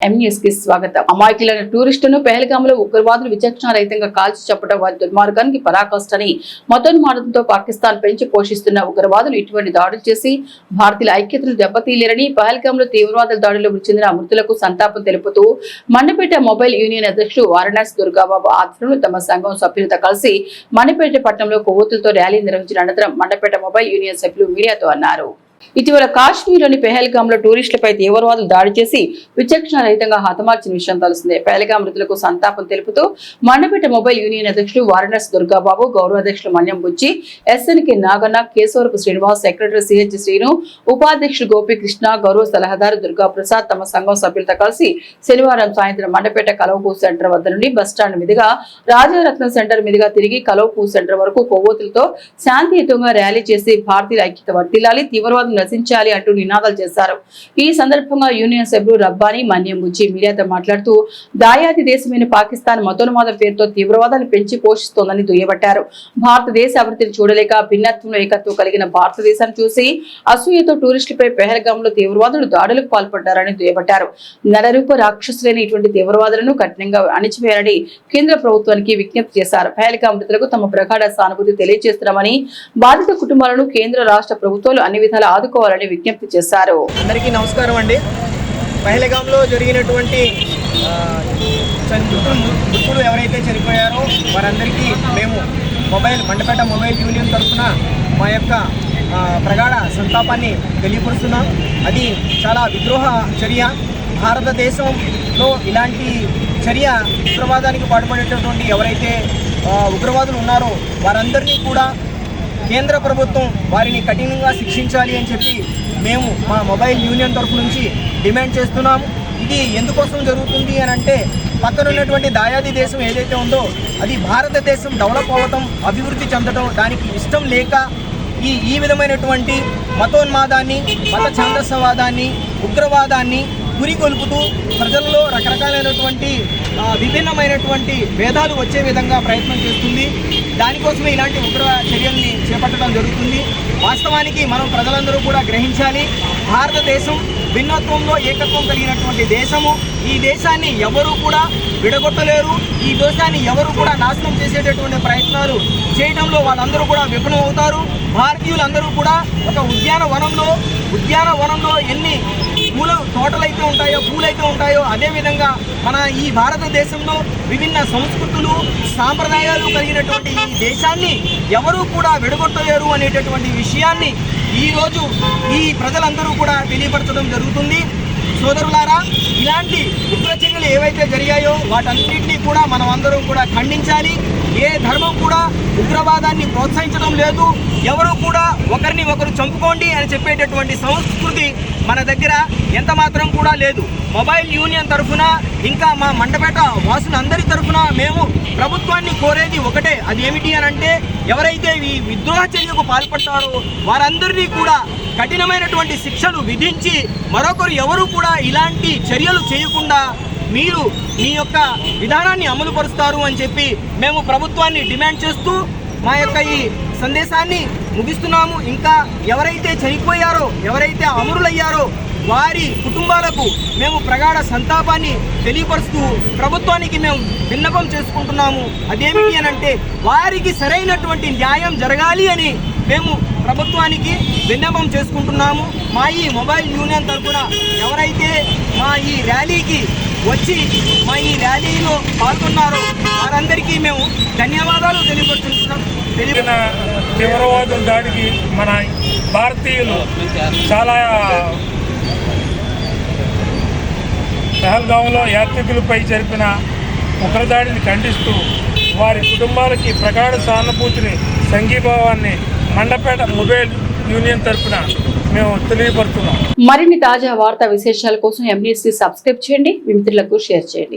స్వాగతం. అమాయకులైన టూరిస్టును పెహల్గాంలో ఉగ్రవాదులు విచక్షణ రహితంగా కాల్చి చెప్పడం వారి దుర్మార్గానికి పరాకాష్టని మతోన్మాదంతో పాకిస్తాన్ పెంచి పోషిస్తున్న ఉగ్రవాదులు ఇటువంటి దాడులు చేసి భారతీయుల ఐక్యతను దెబ్బతీయలేరని పెహల్గాంలో తీవ్రవాదుల దాడిలో చెందిన మృతులకు సంతాపం తెలుపుతూ మండపేట మొబైల్ యూనియన్ అధ్యక్షుడు వారణాసి దుర్గాబాబు ఆధ్వర్యంలో తమ సంఘం సభ్యులతో కలిసి మండపేట పట్టణంలో కొవ్వొత్తులతో ర్యాలీ నిర్వహించిన అనంతరం మండపేట మొబైల్ యూనియన్ సభ్యులు మీడియాతో అన్నారు. ఇటీవల కాశ్మీర్లోని పెహల్గామ్లో టూరిస్టులపై తీవ్రవాదులు దాడి చేసి విచక్షణ రహితంగా హతమార్చిన విషయం తెలిసిందే. పెహల్గాం మృతులకు సంతాపం తెలుపుతూ మండపేట మొబైల్ యూనియన్ అధ్యక్షుడు వారణాసి దుర్గాబాబు గౌరవ అధ్యక్షులు Manyam Buchi SNK Naganna Kesavarapu Srinivas secretary CH Srinu ఉపాధ్యక్షుడు గోపీకృష్ణ గౌరవ సలహాదారు దుర్గా ప్రసాద్ తమ సంఘం సభ్యులతో కలిసి శనివారం సాయంత్రం మండపేట కలవపూ సెంటర్ వద్ద నుండి బస్టాండ్ మీదుగా రాజారత్నం సెంటర్ మీదుగా తిరిగి కలవపూ సెంటర్ వరకు కొవ్వొత్తులతో శాంతియుతంగా ర్యాలీ చేసి భారతీయుల ఐక్యత వర్తిల్లాలి తీవ్రవాద నశించాలి అంటూ నినాదాలు చేశారు. ఈ సందర్భంగా యూనియన్ సభ్యులు రబ్బాని మన్యం బుజ్జి మీడియాతో మాట్లాడుతూ దాయాది దేశమైన పాకిస్తాన్ మతోన్మాదం పేరుతో తీవ్రవాదాన్ని పెంచి పోషిస్తోందని దుయ్యబట్టారు. భారతదేశ అభివృద్ధిని చూడలేక భిన్నత్వంలో ఏకత్వం కలిగిన భారతదేశాన్ని చూసి అసూయతో టూరిస్టులపై పెహల్గాంలో తీవ్రవాదులు దాడులకు పాల్పడ్డారని దుయ్యబట్టారు. నరరూప రాక్షసులైన ఇటువంటి తీవ్రవాదులను కఠినంగా అణిచివేయాలని కేంద్ర ప్రభుత్వానికి విజ్ఞప్తి చేశారు. పెహల్గాం మృతులకు తమ ప్రగాఢ సానుభూతి తెలియజేస్తున్నామని బాధిత కుటుంబాలను కేంద్ర రాష్ట్ర ప్రభుత్వాలు అన్ని విధాల ఆదుకోవాలని విజ్ఞప్తి చేశారు. అందరికీ నమస్కారం అండి. పహలగాంలో జరిగినటువంటి ఆ, మృతులు ఎవరైతే చనిపోయారో వారందరికీ మేము మొబైల్ మండపేట మొబైల్ యూనియన్ తరఫున మా యొక్క ప్రగాఢ సంతాపాన్ని తెలియపరుస్తున్నాం. అది చాలా విద్రోహ చర్య. భారతదేశంలో ఇలాంటి చర్య ఉగ్రవాదానికి పాటుపడేటటువంటి ఎవరైతే ఉగ్రవాదులు ఉన్నారో వారందరినీ కూడా కేంద్ర ప్రభుత్వం వారిని కఠినంగా శిక్షించాలి అని చెప్పి మేము మా మొబైల్ యూనియన్ తరఫు నుంచి డిమాండ్ చేస్తున్నాము. ఇది ఎందుకోసం జరుగుతుంది అని అంటే పక్కన ఉన్నటువంటి దాయాది దేశం ఏదైతే ఉందో అది భారతదేశం డెవలప్ అవ్వటం అభివృద్ధి చెందడం దానికి ఇష్టం లేక ఈ ఈ విధమైనటువంటి మతోన్మాదాన్ని మత ఛాందస్యవాదాన్ని ఉగ్రవాదాన్ని గురికొల్పుతూ ప్రజల్లో రకరకాలైనటువంటి విభిన్నమైనటువంటి భేదాలు వచ్చే విధంగా ప్రయత్నం చేస్తుంది. దానికోసమే ఇలాంటి ఉగ్ర చర్యల్ని చేపట్టడం జరుగుతుంది. వాస్తవానికి మనం ప్రజలందరూ కూడా గ్రహించాలి. భారతదేశం భిన్నత్వంలో ఏకత్వం కలిగినటువంటి దేశము. ఈ దేశాన్ని ఎవరు కూడా విడగొట్టలేరు. ఈ దేశాన్ని ఎవరు కూడా నాశనం చేసేటటువంటి ప్రయత్నాలు చేయడంలో వాళ్ళందరూ కూడా విఫలం అవుతారు. భారతీయులందరూ కూడా ఒక ఉద్యానవనంలో ఉద్యానవనంలో ఎన్ని పూల తోటలైతే ఉంటాయో పూలైతే ఉంటాయో అదేవిధంగా మన ఈ భారతదేశంలో విభిన్న సంస్కృతులు సాంప్రదాయాలు కలిగినటువంటి ఈ దేశాన్ని ఎవరూ కూడా విడగొట్టలేరు అనేటటువంటి విషయాన్ని ఈరోజు ఈ ప్రజలందరూ కూడా తెలియపరచడం జరుగుతుంది. సోదరులారా ఇలాంటి ఉగ్ర చర్యలు ఏవైతే జరిగాయో వాటన్నింటినీ కూడా మనం అందరం కూడా ఖండించాలి. ఏ ధర్మం కూడా ఉగ్రవాదాన్ని ప్రోత్సహించడం లేదు. ఎవరు కూడా ఒకరిని ఒకరు చంపుకోండి అని చెప్పేటటువంటి సంస్కృతి మన దగ్గర ఎంత మాత్రం కూడా లేదు. మొబైల్ యూనియన్ తరఫున ఇంకా మా మండపేట వాసులందరి తరఫున మేము ప్రభుత్వాన్ని కోరేది ఒకటే. అది ఏమిటి అని అంటే ఎవరైతే ఈ విద్రోహ చర్యకు పాల్పడతారో వారందరినీ కూడా కఠినమైనటువంటి శిక్షలు విధించి మరొకరు ఎవరు కూడా ఇలాంటి చర్యలు చేయకుండా మీరు మీ యొక్క విధానాన్ని అమలు పరుస్తారు అని చెప్పి మేము ప్రభుత్వాన్ని డిమాండ్ చేస్తూ మా యొక్క ఈ సందేశాన్ని ముగిస్తున్నాము. ఇంకా ఎవరైతే చనిపోయారో ఎవరైతే అమరులయ్యారో వారి కుటుంబాలకు మేము ప్రగాఢ సంతాపాన్ని తెలియపరుస్తూ ప్రభుత్వానికి మేము విన్నపం చేసుకుంటున్నాము. అదేమిటి అని అంటే వారికి సరైనటువంటి న్యాయం జరగాలి అని మేము ప్రభుత్వానికి విన్నపం చేసుకుంటున్నాము. మా ఈ మొబైల్ యూనియన్ తరఫున ఎవరైతే మా ఈ ర్యాలీకి వచ్చి మా ఈ ర్యాలీలో పాల్గొన్నారో వారందరికీ మేము ధన్యవాదాలు తెలియపరుచుకుంటున్నాం. తెలియ తీవ్రవాదుల దాడికి మన భారతీయులు చాలా పహల్గాంలో యాత్రికులపై జరిపిన ఉగ్రదాడిని ఖండిస్తూ వారి కుటుంబాలకి ప్రగాఢ సానుభూతిని సంఘీభావాన్ని మండపేట మొబైల్ యూనియన్ తరపున మేము తెలియపడుతున్నాం మరిన్ని తాజా వార్తా విశేషాల కోసం ఎంబీసీ సబ్స్క్రైబ్ చేయండి మిత్రులకు షేర్ చేయండి.